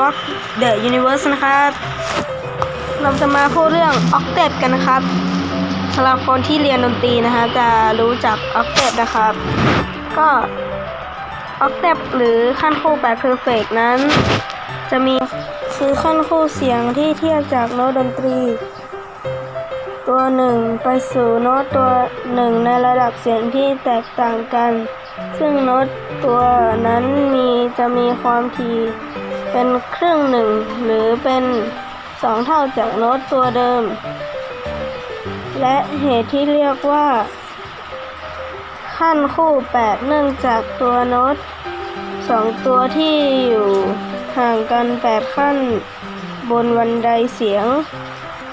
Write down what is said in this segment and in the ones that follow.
Rock the Universe นะครับเราจะมาพูดเรื่อง Octet กันนะครับสำหรับคนที่เรียนดนตรีนะฮะจะรู้จัก Octet นะครับ ก็ Octet หรือขั้นคู่แบบ Perfect นั้น จะมีคือขั้นคู่เสียงที่เทียบจากโน้ตดนตรี ตัวหนึ่งไปสู่โน้ตตัวหนึ่งในระดับเสียงที่แตกต่างกัน ซึ่งโน้ตตัวนั้นมีจะมีความถี่เป็นครึ่งหนึ่งหรือเป็นสองเท่าจากโน้ตตัวเดิม และเหตุที่เรียกว่า ขั้นคู่ 8 เนื่องจากตัวโน้ตสองตัวที่อยู่ห่างกัน 8 ขั้น บนวันไดเสียง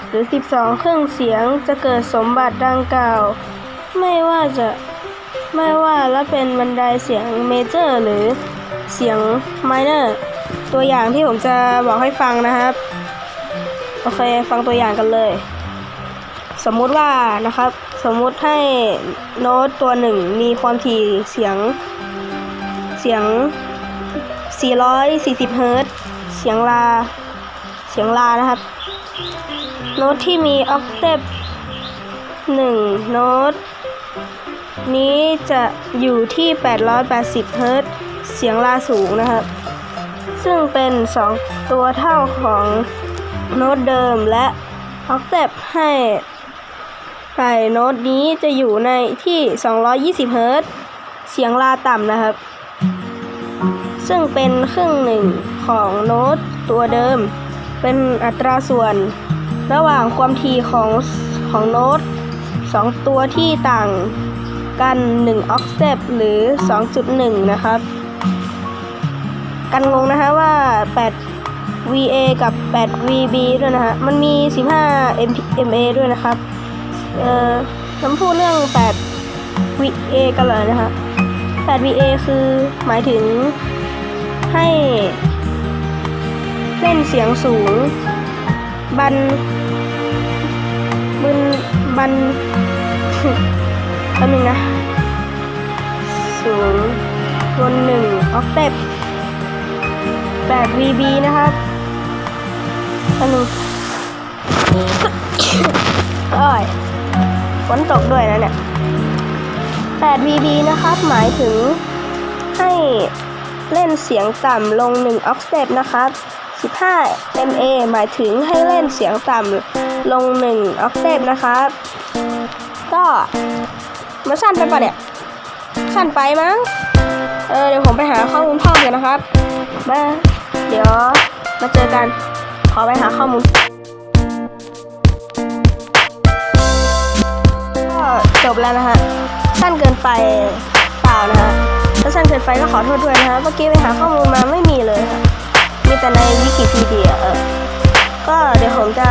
หรือ 12 เครื่องเสียงจะเกิดสมบัติดังกล่าว ไม่ว่าจะ ไม่ว่าและเป็นบันไดเสียงเมเจอร์หรือเสียงไมเนอร์ตัวอย่างที่ผมจะบอกให้ฟังนะครับ โอเค ฟังตัวอย่างกันเลย สมมุติว่านะครับ สมมุติให้โน้ตตัวหนึ่งมีความถี่เสียงเสียง 440 เฮิรต์เสียงลา เสียงลานะครับ โน้ตที่มีออกเทปหนึ่งโน้ต นี้จะอยู่ที่ 880 เฮิรตซ์เสียงลาสูงนะครับ ซึ่งเป็น 2 ตัวเท่าของโน้ตเดิมและออกเทปให้ใส่โน้ตนี้จะอยู่ในที่ 220 เฮิรตซ์เสียงลาต่ำนะครับ ซึ่งเป็นครึ่งหนึ่งของโน้ตตัวเดิม เป็นอัตราส่วนระหว่างความถี่ของของโน้ต สองตัวที่ต่างกัน 1 ออกเซปหรือ 2.1 นะครับ กันงงนะฮะว่า 8 VA กับ 8 VB ด้วยนะฮะ มันมี 15 MA ด้วยนะครับ เอ่อน้ำพูดเรื่อง 8 VA กันเลยนะฮะ 8 VA คือหมายถึงให้เล่นเสียงสูง บันบึน บันแป๊บนึงนะศูนย์บนหนึ่งออกเทป8 VB นะครับแป๊บนึงเอ้ยฝนตกด้วยนะเนี่ย8 VB นะครับ หมายถึงให้เล่นเสียงต่ำลง1 octave นะครับ 15 MA หมายถึงให้เล่นเสียงต่ำ ลง1 octave นะครับ ก็มาสั้นไปปะเนี่ย สั้นไปมั้ง เออเดี๋ยวผมไปหาข้อมูลเพิ่มกันนะครับมาเดี๋ยวมาเจอกัน ขอไปหาข้อมูลก็จบแล้วนะฮะ สั้นเกินไปเปล่านะฮะถ้าสั้นเกินไปก็ขอโทษด้วยนะฮะ เมื่อกี้ไปหาข้อมูลมาไม่มีเลยค่ะ มีแต่ในวิกิพีเดียเออ ก็เดี๋ยวผมจะ